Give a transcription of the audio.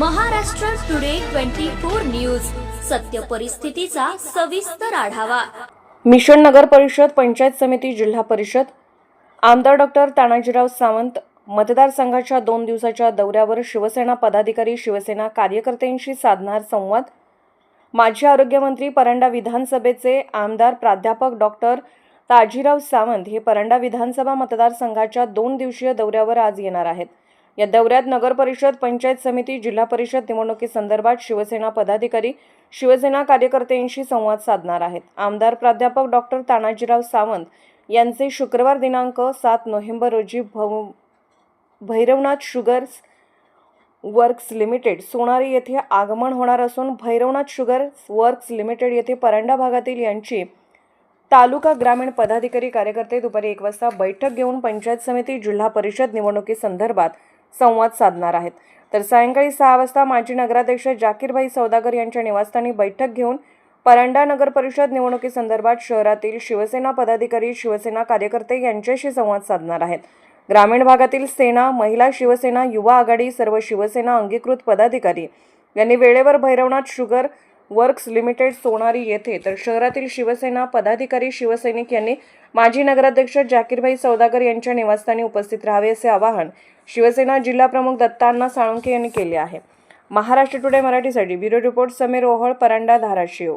Maharashtra today twenty four news. सत्य परिस्थितीचा सविस्तर आढावा. मिशन नगर परिषद पंचायत समिती जिल्हा परिषद. आमदार डॉक्टर तानाजीराव सावंत मतदारसंघाच्या दोन दिवसाच्या दौऱ्यावर शिवसेना पदाधिकारी शिवसेना कार्यकर्त्यांशी साधणार संवाद. माजी आरोग्यमंत्री परंडा विधानसभेचे आमदार प्राध्यापक डॉक्टर ताजीराव सावंत हे परंडा विधानसभा मतदारसंघाच्या दोन दिवसीय दौऱ्यावर आज येणार आहेत. या दौऱ्यात नगरपरिषद पंचायत समिती जिल्हा परिषद निवडणुकीसंदर्भात शिवसेना पदाधिकारी शिवसेना कार्यकर्त्यांशी संवाद साधणार आहेत. आमदार प्राध्यापक डॉक्टर तानाजीराव सावंत यांचे शुक्रवार दिनांक सात नोव्हेंबर रोजी भव Bhairavnath sugars works limited Sonari येथे आगमन होणार असून भैरवनाथ शुगर्स वर्क्स लिमिटेड येथे परंडा भागातील यांची तालुका ग्रामीण पदाधिकारी कार्यकर्ते दुपारी एक वाजता बैठक घेऊन पंचायत समिती जिल्हा परिषद निवडणुकीसंदर्भात संवाद साधणार आहेत. तर सायंकाळी सहा वाजता माजी नगराध्यक्ष जाकीरभाई सौदागर यांच्या निवासस्थानी बैठक घेऊन परंडा नगर परिषद निवडणुकीसंदर्भात शहरातील शिवसेना पदाधिकारी शिवसेना कार्यकर्ते यांच्याशी संवाद साधणार आहेत. ग्रामीण भागातील सेना महिला शिवसेना युवा आघाडी सर्व शिवसेना अंगीकृत पदाधिकारी यांनी वेळेवर Bhairavnath sugar works limited Sonari येथे तर शहरातील शिवसेना पदाधिकारी शिवसैनिक यांनी माजी नगराध्यक्ष जाकीरभाई सौदागर यांच्या निवासस्थानी उपस्थित राहावे असे आवाहन शिवसेना जिल्हाप्रमुख दत्तांना साळुंके यांनी केले आहे. महाराष्ट्र टुडे मराठीसाठी ब्युरो रिपोर्ट समीर ओहळ परांडा धाराशिव.